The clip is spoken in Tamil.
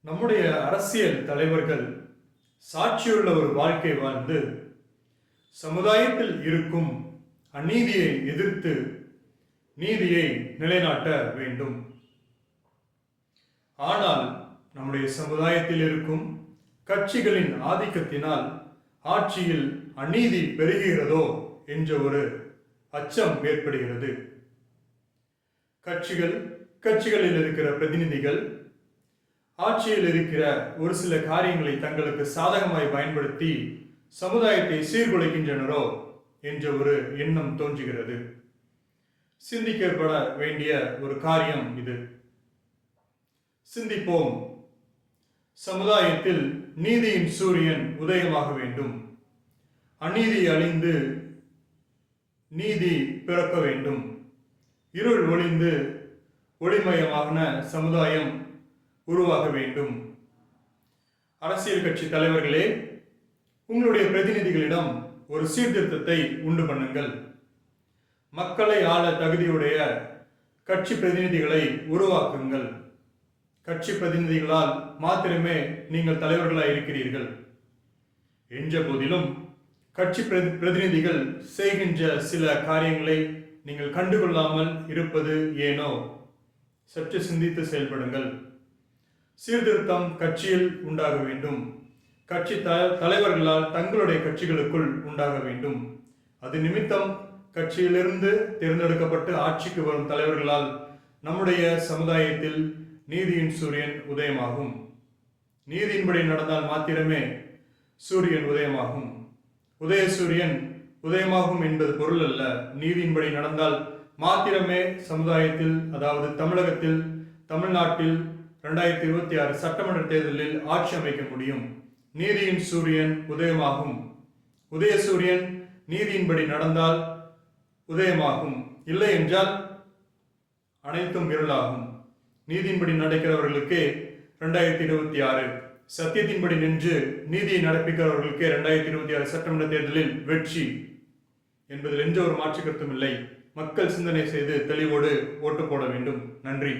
நம்முடைய அரசியல் தலைவர்கள் சாட்சியுள்ள ஒரு வாழ்க்கை வாழ்ந்து சமுதாயத்தில் இருக்கும் அநீதியை எதிர்த்து நீதியை நிலைநாட்ட வேண்டும். ஆனால் நம்முடைய சமுதாயத்தில் இருக்கும் கட்சிகளின் ஆதிக்கத்தினால் ஆட்சியில் அநீதி பெருகுகிறதோ என்ற ஒரு அச்சம் ஏற்படுகிறது. கட்சிகள் கட்சிகளில் இருக்கிற பிரதிநிதிகள் ஆட்சியில் இருக்கிற ஒரு சில காரியங்களை தங்களுக்கு சாதகமாய் பயன்படுத்தி சமுதாயத்தை சீர்குலைக்கின்றனரோ என்ற ஒரு எண்ணம் தோன்றுகிறது. சிந்திக்கப்பட வேண்டிய ஒரு காரியம் இது. சிந்திப்போம். சமுதாயத்தில் நீதியின் சூரியன் உதயமாக வேண்டும். அநீதி அழிந்து நீதி பிறக்க வேண்டும். இருள் ஒளிந்து ஒளிமயமான சமுதாயம் உருவாக வேண்டும். அரசியல் கட்சி தலைவர்களே உங்களுடைய பிரதிநிதிகளிடம் ஒரு சீர்திருத்தத்தை உண்டு பண்ணுங்கள். மக்களை ஆள தகுதியுடைய கட்சி பிரதிநிதிகளை உருவாக்குங்கள். கட்சி பிரதிநிதிகளால் மாத்திரமே நீங்கள் தலைவர்களாக இருக்கிறீர்கள். என்ற போதிலும் கட்சி பிரதி- பிரதிநிதிகள் செய்கின்ற சில காரியங்களை நீங்கள் கண்டுகொள்ளாமல் இருப்பது ஏனோ? சற்று சிந்தித்து செயல்படுங்கள். சீர்திருத்தம் கட்சியில் உண்டாக வேண்டும். கட்சி த தலைவர்களால் தங்களுடைய கட்சிகளுக்குள் உண்டாக வேண்டும். அது நிமித்தம் கட்சியிலிருந்து தேர்ந்தெடுக்கப்பட்டு ஆட்சிக்கு வரும் தலைவர்களால் நம்முடைய சமுதாயத்தில் நீதியின் சூரியன் உதயமாகும். நீதியின்படி நடந்தால் மாத்திரமே சூரியன் உதயமாகும். உதய சூரியன் உதயமாகும் என்பது பொருள் அல்ல. நீதியின்படி நடந்தால் மாத்திரமே சமுதாயத்தில் அதாவது தமிழகத்தில் தமிழ்நாட்டில் ரெண்டாயிரத்தி இருபத்தி ஆறு சட்டமன்ற தேர்தலில் ஆட்சி அமைக்க முடியும். நீதியின் சூரியன் உதயமாகும். உதய சூரியன் நீதியின்படி நடந்தால் உதயமாகும். இல்லை என்றால் அனைத்தும் இருளாகும். நீதியின்படி நடக்கிறவர்களுக்கே ரெண்டாயிரத்தி இருபத்தி ஆறு சத்தியத்தின்படி நின்று நீதியை நடப்பிக்கிறவர்களுக்கே ரெண்டாயிரத்தி இருபத்தி ஆறு சட்டமன்ற தேர்தலில் வெற்றி என்பதில் எந்த ஒரு மாற்று கருத்தும் இல்லை. மக்கள் சிந்தனை செய்து தெளிவோடு ஓட்டு போட வேண்டும். நன்றி.